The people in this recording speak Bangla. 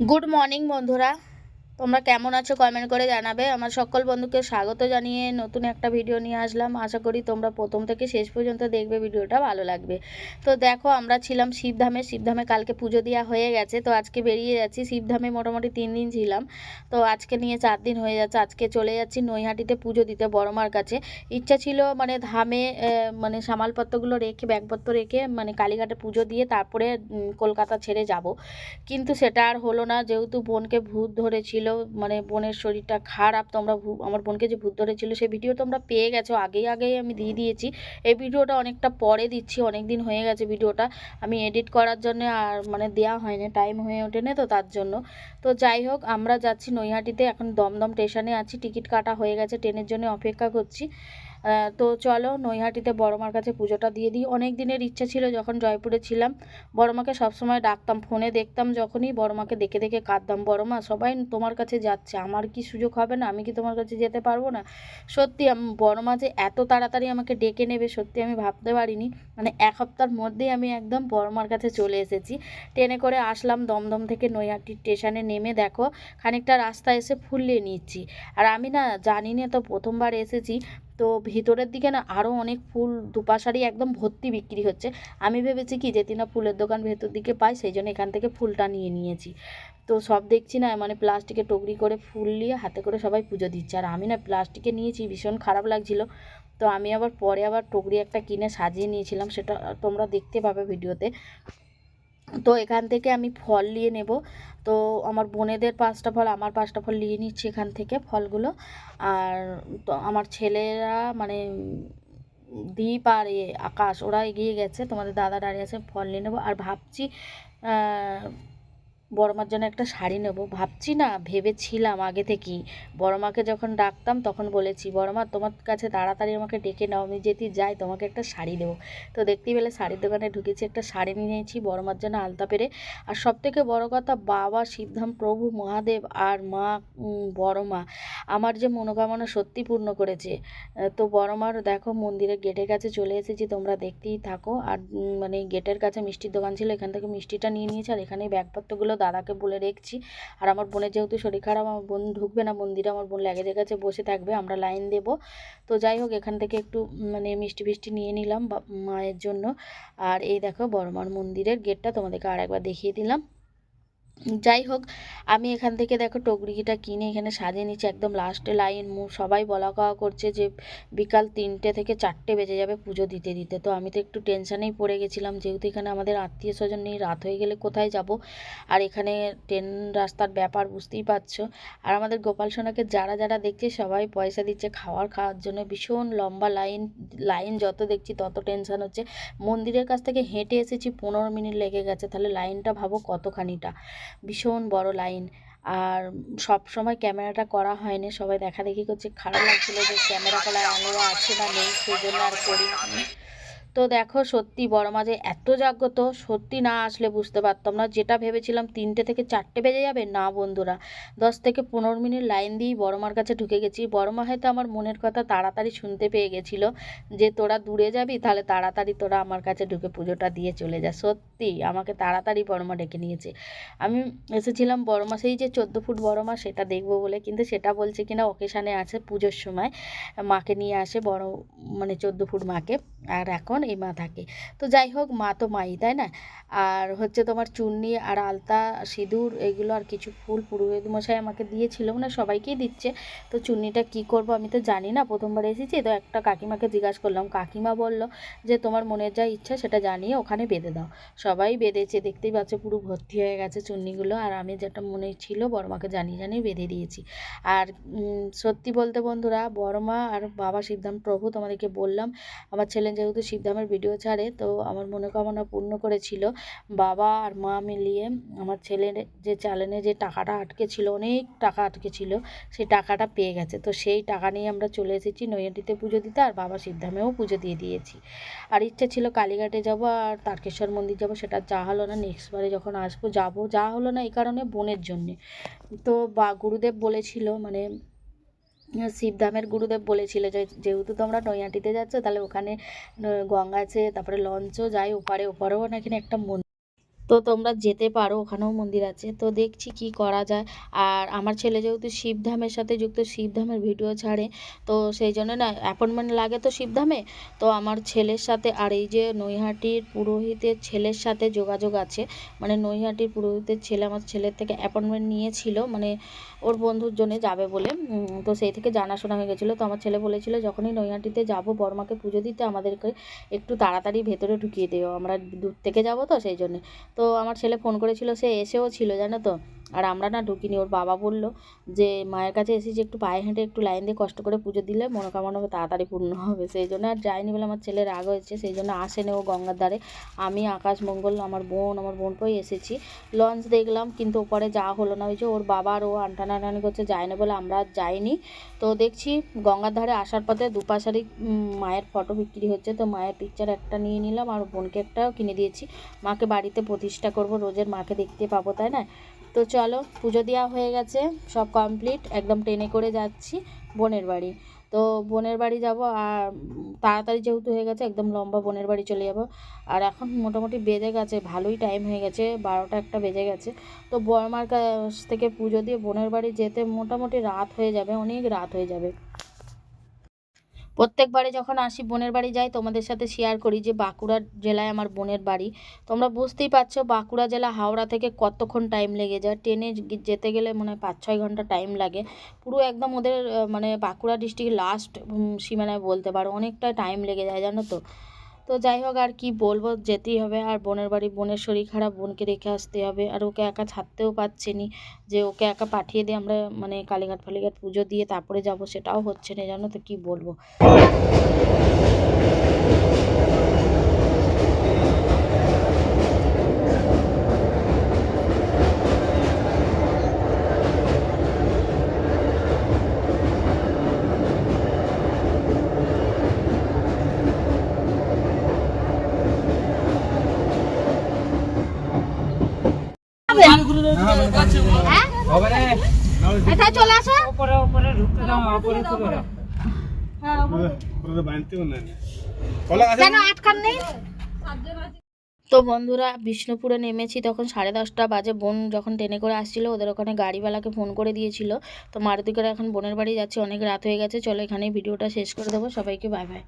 গুড মর্নিং বন্ধুরা তোমরা কেমন আছো কমেন্ট করে জানাবে। আমার সকল বন্ধুকে স্বাগত জানিয়ে নতুন একটা ভিডিও নিয়ে আসলাম। আশা করি তোমরা প্রথম থেকে শেষ পর্যন্ত দেখবে, ভিডিওটা ভালো লাগবে। তো দেখো, আমরা ছিলাম শিবধামে। শিবধামে কালকে পুজো দেওয়া হয়ে গেছে। তো আজকে বেরিয়ে যাচ্ছি। শিবধামে মোটামুটি তিন দিন ছিলাম। তো আজকে নিয়ে চার দিন হয়ে যাচ্ছে। আজকে চলে যাচ্ছি নৈহাটিতে পুজো দিতে বড়মার কাছে। ইচ্ছা ছিল মানে ধামে মানে সামালপত্রগুলো রেখে, ব্যাগপত্র রেখে মানে কালীঘাটে পুজো দিয়ে তারপরে কলকাতা ছেড়ে যাব। কিন্তু সেটা আর হলো না। যেহেতু বোনকে ভূত ধরেছিল মানে বোনের শরীরটা খারাপ তোমরা আমার বোনকে যে ভূত ধরেছিল সেই ভিডিও তোমরা পেয়ে গেছো, আগেই আগেই আমি দিয়ে দিয়েছি। এই ভিডিওটা অনেকটা পরে দিচ্ছি অনেক দিন হয়ে গেছে ভিডিওটা। আমি এডিট করার জন্য আর মানে দেওয়া হয়নি, টাইম হয়ে ওঠেনি তো তার জন্য। তো যাই হোক, আমরা যাচ্ছি নৈহাটিতে, এখন দমদম স্টেশনে আছি, টিকিট কাটা হয়ে গেছে, ট্রেনের জন্য অপেক্ষা করছি। তো চলো নৈহাটিতে বড়মার কাছে পুজোটা দিয়ে দিই। অনেক দিনের ইচ্ছা ছিল যখন জয়পুরে ছিলাম, বড়মাকে সবসময় ডাকতাম, ফোনে দেখতাম যখনই বড়মাকে দেখে দেখে কাঁদতাম, বড়মা, সবাই তোমার কাছে যাচ্ছে, আমার কি সুযোগ হবে না? আমি কি তোমার কাছে যেতে পারব না? সত্যি বড়মা যে এত তাড়াতাড়ি আমাকে ডেকে নেবে সত্যি আমি ভাবতে পারিনি। মানে এক সপ্তাহের মধ্যেই আমি একদম বড়মার কাছে চলে এসেছি। ট্রেনে করে আসলাম দমদম থেকে নৈহাটি স্টেশনে নেমে দেখো, খানিকটা রাস্তা এসে ফুলিয়ে নিচ্ছি। আর আমি না জানি না তো প্রথমবার এসেছি তো ভিতরের দিকে না আরও অনেক ফুল দুপাশারি একদম ভর্তি বিক্রি হচ্ছে। আমি ভেবেছি কি যেতে না ফুলের দোকান ভেতর দিকে পাই, সেই জন্য এখান থেকে ফুলটা নিয়ে নিয়েছি। তো সব দেখছি না মানে প্লাস্টিকে টগরি করে ফুল নিয়ে হাতে করে সবাই পুজো দিচ্ছে। আর আমি না প্লাস্টিকে নিয়েছি, ভীষণ খারাপ লাগছিল। তো আমি আবার পরে আবার টগরি একটা কিনে সাজিয়ে নিয়েছিলাম, সেটা তোমরা দেখতে পাবে ভিডিওতে। তো এখান থেকে আমি ফল নিয়ে নেব। তো আমার বোনেদের পাঁচটা ফল, আমার পাঁচটা ফল নিয়ে নিচ্ছি এখান থেকে ফলগুলো। আর তো আমার ছেলেরা মানে দ্বীপ আর এ আকাশ, ওরা এগিয়ে গেছে। তোমাদের দাদা দাঁড়িয়ে আছে, ফল নিয়ে নেব। আর ভাবছি বড়মার জন্য একটা শাড়ি নেব। ভাবছি না, ভেবেছিলাম আগে থেকেই। বড়মাকে যখন ডাকতাম তখন বলেছি, বড়মা, তোমার কাছে তাড়াতাড়ি আমাকে ডেকে নাও, আমি যেতে যাই, তোমাকে একটা শাড়ি দেবো। তো দেখতেই পেলে শাড়ির দোকানে ঢুকেছি, একটা শাড়ি নিয়েছি, বড়মার জন্য আলতা পেরে। আর সব থেকে বড় কথা, বাবা শিবধাম প্রভু, মহাদেব আর মা বড়মা আমার যে মনোকামনা সত্যি পূর্ণ করেছে। তো বড়মার দেখো মন্দিরের গেটের কাছে চলে এসেছি, তোমরা দেখতেই থাকো। আর মানে গেটের কাছে মিষ্টির দোকান ছিল, এখান থেকে মিষ্টিটা নিয়ে নিয়েছি, আর এখানে ব্যাগপত্রগুলো দাদাকে বলে রেখছি। আর আমার বোনের যেহেতু শরীর খারাপ, আমার বোন ঢুকবে না, মন্দিরে আমার বোন লেগেজের কাছে বসে থাকবে, আমরা লাইন দেব। তো যাই হোক, এখান থেকে একটু মানে মিষ্টি ফিষ্টি নিয়ে নিলাম মায়ের জন্য। আর এই দেখো বড়মার মন্দিরের গেটটা তোমাদেরকে আর একবার দেখিয়ে দিলাম। যাই হোক, আমি এখান থেকে দেখো টগরিটা কিনে এখানে সাজিয়ে নিচ্ছি। একদম লাস্টে লাইন মু সবাই বলা কওয়া করছে যে বিকাল তিনটে থেকে চারটে বেজে যাবে পুজো দিতে দিতে। তো আমি তো একটু টেনশানেই পড়ে গেছিলাম, যেহেতু এখানে আমাদের আত্মীয় স্বজন নেই, রাত হয়ে গেলে কোথায় যাব? আর এখানে ট্রেন রাস্তার ব্যাপার বুঝতেই পারছ। আর আমাদের গোপাল সোনাকে যারা যারা দেখছে, সবাই পয়সা দিচ্ছে, খাওয়ার খাওয়ার জন্য ভীষণ লম্বা লাইন লাইন যত দেখছি তত টেনশন হচ্ছে। মন্দিরের কাছ থেকে হেঁটে এসেছি, পনেরো মিনিট লেগে গেছে। তাহলে লাইনটা ভাবো কতখানিটা? ভীষণ বড় লাইন। আর সব সময় ক্যামেরাটা করা হয়নি, সবাই দেখা দেখি করছে। খারাপ লাগছিল যে ক্যামেরা করা আলো আছে না নেই সেজন্য আর করিনি। তো দেখো সত্যি বড় মাঝে এত জাগ্রত, সত্যি না আসলে বুঝতে পারতাম না। যেটা ভেবেছিলাম তিনটে থেকে চারটে বেজে যাবে, না বন্ধুরা। দশ থেকে পনেরো মিনিট লাইন দিয়েই বড় মার কাছে ঢুকে গেছি। বড় মা হয়তো আমার মনের কথা তাড়াতাড়ি শুনতে পেয়ে গেছিল যে তোরা দূরে যাবি, তাহলে তাড়াতাড়ি তোরা আমার কাছে ঢুকে পুজোটা দিয়ে চলে যা। সত্যি আমাকে তাড়াতাড়ি বড়মা ডেকে নিয়েছে। আমি এসেছিলাম বড়মা সেই যে চোদ্দ ফুট বড়মা সেটা দেখব বলে, কিন্তু সেটা বলছে কিনা অকেশানে আছে পুজোর সময়। মাকে নিয়ে আসে বড় মানে চোদ্দ ফুট মাকে। আর এখন এই মা থাকে। তো যাই হোক, মা তো মাই, তাই না? আর হচ্ছে তোমার চুন্নি আর আলতা, সিঁদুর, এগুলো আর কিছু ফুল পুরোহিত মশাই আমাকে দিয়েছিল মানে সবাইকেই দিচ্ছে। তো চুন্নিটা কি করব আমি তো জানি না, প্রথমবার এসেছি, তো একটা কাকিমাকে জিজ্ঞাসা করলাম, কাকিমা বলল যে তোমার মনের যা ইচ্ছা সেটা জানিয়ে ওখানে বেঁধে দাও। সবাই বেঁধেছে, দেখতেই পাচ্ছ পুরো ভর্তি হয়ে গেছে চুন্নিগুলো, আর আমি যেটা মনে ছিল বড়মাকে জানিয়ে জানিয়ে বেঁধে দিয়েছি। আর সত্যি বলতে বন্ধুরা বড়মা আর বাবা শিবধাম প্রভু তোমাদেরকে বললাম, আমার ছেলে যেহেতু শিবধামের ভিডিও ছাড়ে, তো আমার মনোকামনা পূর্ণ করেছিল। বাবা আর মা মিলিয়ে আমার ছেলের যে চ্যানেলে যে টাকাটা আটকে ছিল, অনেক টাকা আটকে ছিল, সেই টাকাটা পেয়ে গেছে। তো সেই টাকা নিয়ে আমরা চলে এসেছি নৈহাটিতে পুজো দিতে, আর বাবা শিবধামেও পুজো দিয়ে দিয়েছি। আর ইচ্ছা ছিল কালীঘাটে যাব আর তারকেশ্বর মন্দির যাব, সেটা যা হলো না নেক্সট বারে যখন আসব, যাব, যা হলো না, এই কারণে বোনের জন্যে। তো বা, গুরুদেব বলেছিল মানে শিবধামের গুরুদেব বলেছিল যে, যেহেতু তোমরা নৈহাটিতে যাচ্ছ, তাহলে ওখানে গঙ্গা আছে, তারপরে লঞ্চও যায়, ওপারে, ওপারেও নাকি একটা মন্দির তো তোমরা যেতে পারো, ওখানেও মন্দির আছে। তো দেখছি কি করা যায়। আর আমার ছেলে যেহেতু শিবধামের সাথে যুক্ত, শিবধামের ভিডিও ছাড়ে, তো সেই জন্য না অ্যাপয়েন্টমেন্ট লাগে তো শিবধামে। তো আমার ছেলের সাথে আর এই যে নৈহাটির পুরোহিতের ছেলের সাথে যোগাযোগ আছে। মানে নৈহাটির পুরোহিতের ছেলে আমার ছেলের থেকে অ্যাপয়েন্টমেন্ট নিয়েছিল। মানে ওর বন্ধুর জন্য যাবে বলে। তো সেই থেকে জানাশোনা হয়ে গেছিল। তো আমার ছেলে বলেছিল, যখনই নৈহাটিতে যাব বর্মাকে পুজো দিতে আমাদেরকে একটু তাড়াতাড়ি ভেতরে ঢুকিয়ে দিও। আমরা দূর থেকে যাব তো সেই জন্য। তো আমার ছেলে ফোন করেছিল সে এসেও ছিল জানো তো? আর আমরা না ঢুকিনি। ওর বাবা বলল যে, মায়ের কাছে এসেছি একটু পায়ে হেঁটে একটু লাইন দিয়ে কষ্ট করে পুজো দিলে মনোকামনা তাড়াতাড়ি পূর্ণ হবে। সেই জন্য আর যায়নি বলে আমার ছেলে রাগ হয়েছে। সেই জন্য আসেনি ও গঙ্গার ধারে। আমি, আকাশ, মঙ্গল, আমার বোন আমার বোন পই এসেছি। লঞ্চ দেখলাম, কিন্তু ওপরে যাওয়া হলো না ওই যে ওর বাবা আর ও আনটানাটানি করছে যায় না বলে আমরা যাইনি। তো দেখছি গঙ্গার ধারে আসার পথে দুপাশারই মায়ের ফটো বিক্রি হচ্ছে। তো মায়ের পিকচার একটা নিয়ে নিলাম আর বোনকে একটাও কিনে দিয়েছি। মাকে বাড়িতে প্রতিষ্ঠা করব, রোজের মাকে দেখতে পাবো, তাই না? তো চলো, পুজো দেওয়া হয়ে গেছে, সব কমপ্লিট একদম ট্রেনে করে যাচ্ছি বোনের বাড়ি। তো বোনের বাড়ি যাব, আর তাড়াতাড়ি যেহেতু হয়ে গেছে, একদম লম্বা বোনের বাড়ি চলে যাব। আর এখন মোটামুটি বেজে গেছে, ভালোই টাইম হয়ে গেছে, বারোটা একটা বেজে গেছে। তো বড়মার কাছ থেকে পুজো দিয়ে বোনের বাড়ি যেতে মোটামুটি রাত হয়ে যাবে, অনেক রাত হয়ে যাবে। প্রত্যেকবারে যখন আসি, বোনের বাড়ি যাই, তোমাদের সাথে শেয়ার করি যে বাঁকুড়া জেলায় আমার বোনের বাড়ি। তোমরা বুঝতেই পারছ বাঁকুড়া জেলা হাওড়া থেকে কতক্ষণ টাইম লেগে যায়। ট্রেনে যেতে গেলে মনে হয় পাঁচ ছয় ঘণ্টা টাইম লাগে। পুরো একদম ওদের মানে বাঁকুড়া ডিস্ট্রিক্ট লাস্ট সীমানায় বলতে পারো, অনেকটা টাইম লেগে যায়, জানো তো? তো যাই হোক আর কি বলব, যেতেই হবে। আর বোনের বাড়ি, বোনের শরীর খারাপ, বোনকে রেখে আসতে হবে। আর ওকে একা ছাড়তেও পারছে নি যে ওকে একা পাঠিয়ে দিয়ে আমরা মানে কালীঘাট ফালীঘাট পুজো দিয়ে তারপরে যাব, সেটাও হচ্ছে না। জানো তো কি বলব? এটা চলে আসো। কেন আটকান নেই? তো বন্ধুরা বিষ্ণুপুরে নেমেছি তখন সাড়ে দশটা বাজে। বোন যখন ট্রেনে করে আসছিল ওদের ওখানে গাড়িওয়ালাকে ফোন করে দিয়েছিল। তো মারুতি করে এখন বোনের বাড়ি যাচ্ছে অনেক রাত হয়ে গেছে। চলো এখানেই ভিডিওটা শেষ করে দেবো। সবাইকে বাই বাই।